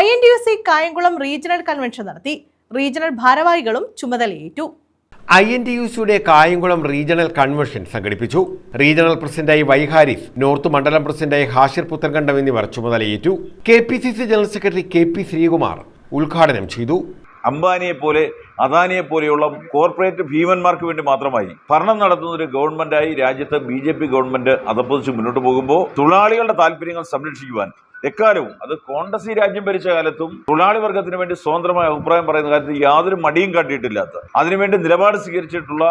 I N T U C Kayamkulam regional convention നടത്തി. Regional ഭാരവാഹികളും ചുമതലയേറ്റു. ഐ എൻ ടി യു സിയുടെ Kayamkulam regional convention സംഘടിപ്പിച്ചു. റീജിയണൽ പ്രസിഡന്റായി വൈ ഹാരിസ് നോർത്ത് മണ്ഡലം പ്രസിഡന്റായി ഹാഷിർ പുത്തൻകണ്ടം എന്നിവർ ചുമതലയേറ്റു. K P C C general secretary K P Sreekumar ഉദ്ഘാടനം ചെയ്തു. അംബാനിയെ പോലെ അദാനിയെ പോലെയുള്ള കോർപ്പറേറ്റ് ഭീമന്മാർക്ക് വേണ്ടി മാത്രമായി ഭരണം നടത്തുന്ന ഒരു ഗവൺമെന്റായി രാജ്യത്ത് ബി ജെ പി ഗവൺമെന്റ് അതപ്പതിച്ച് മുന്നോട്ട് പോകുമ്പോൾ തൊഴിലാളികളുടെ താല്പര്യങ്ങൾ സംരക്ഷിക്കുവാൻ എക്കാലവും അത് കോൺഗ്രസി രാജ്യം ഭരിച്ച കാലത്തും തൊഴിലാളി വർഗത്തിന് വേണ്ടി സ്വതന്ത്രമായ അഭിപ്രായം പറയുന്ന കാര്യത്തിൽ യാതൊരു മടിയും കാട്ടിയിട്ടില്ലാത്ത അതിനുവേണ്ടി നിലപാട് സ്വീകരിച്ചിട്ടുള്ള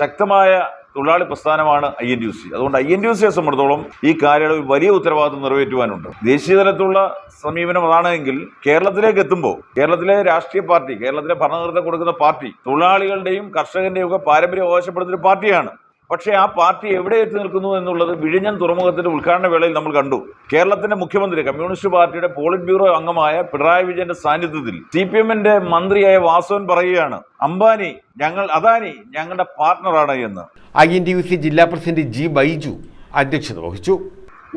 ശക്തമായ തൊഴിലാളി പ്രസ്ഥാനമാണ് ഐ എൻ യു സി. അതുകൊണ്ട് ഐ എൻ യു സിയെ സംബന്ധിച്ചോളം ഈ കാലയളവിൽ വലിയ ഉത്തരവാദിത്വം നിറവേറ്റുവാനുണ്ട്. ദേശീയ തലത്തിലുള്ള സമീപനം അതാണെങ്കിൽ കേരളത്തിലേക്ക് എത്തുമ്പോൾ കേരളത്തിലെ രാഷ്ട്രീയ പാർട്ടി കേരളത്തിലെ ഭരണനേതൃത്വം കൊടുക്കുന്ന പാർട്ടി തൊഴിലാളികളുടെയും കർഷകന്റെയും ഒക്കെ പാരമ്പര്യം അവകാശപ്പെടുന്ന ഒരു പാർട്ടിയാണ്. പക്ഷേ ആ പാർട്ടി എവിടെ എത്തി നിൽക്കുന്നു എന്നുള്ളത് വിഴിഞ്ഞൻ തുറമുഖത്തിന്റെ ഉദ്ഘാടന വേളയിൽ നമ്മൾ കണ്ടു. കേരളത്തിന്റെ മുഖ്യമന്ത്രി കമ്മ്യൂണിസ്റ്റ് പാർട്ടിയുടെ പോളിറ്റ് ബ്യൂറോ അംഗമായ പിണറായി വിജയന്റെ സാന്നിധ്യത്തിൽ സി പി എമ്മിന്റെ മന്ത്രിയായ വാസവൻ പറയുകയാണ് അംബാനി ഞങ്ങൾ അദാനി ഞങ്ങളുടെ പാർട്ട്ണറാണ് എന്ന്. I N T U C ജില്ലാ പ്രസിഡന്റ് ജി ബൈജു അധ്യക്ഷത വഹിച്ചു.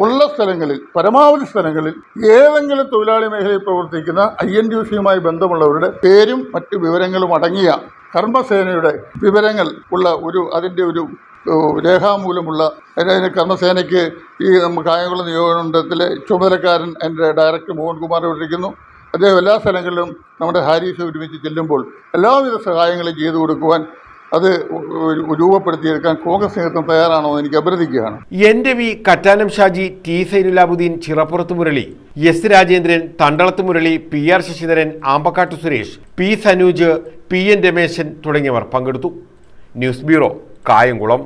ഉള്ള സ്ഥലങ്ങളിൽ പരമാവധി സ്ഥലങ്ങളിൽ ഏതെങ്കിലും തൊഴിലാളി മേഖലയിൽ പ്രവർത്തിക്കുന്ന ഐ എൻ ടി യു സിയുമായി ബന്ധമുള്ളവരുടെ പേരും മറ്റു വിവരങ്ങളും അടങ്ങിയ കർമ്മസേനയുടെ വിവരങ്ങൾ ഉള്ള ഒരു അതിന്റെ ഒരു രേഖാമൂലമുള്ള അതിന് കർമ്മസേനയ്ക്ക് ഈ കായംകുളം നിയോജകമണ്ഡലത്തിലെ ചുമതലക്കാരൻ എന്റെ ഡയറക്ടർ മോഹൻകുമാർ ഇരിക്കുന്നു അദ്ദേഹം എല്ലാ സ്ഥലങ്ങളിലും നമ്മുടെ ഹാരീസ് ഒരുമിച്ച് ചെല്ലുമ്പോൾ എല്ലാവിധ സഹായങ്ങളും ചെയ്തു കൊടുക്കുവാൻ അത് രൂപപ്പെടുത്തിയെടുക്കാൻ കോൺഗ്രസ് നേതൃത്വം തയ്യാറാണോ എന്ന് എനിക്ക് അഭ്യർത്ഥിക്കുകയാണ്. N V Kattanam Shaji T Sainulabudheen Chirappurathu Murali S Rajendran Thandalathu Murali P R Sasidharan Ambakkattu Suresh P Sanuj P N Rameshan തുടങ്ങിയവർ പങ്കെടുത്തു. News bureau Kayamkulam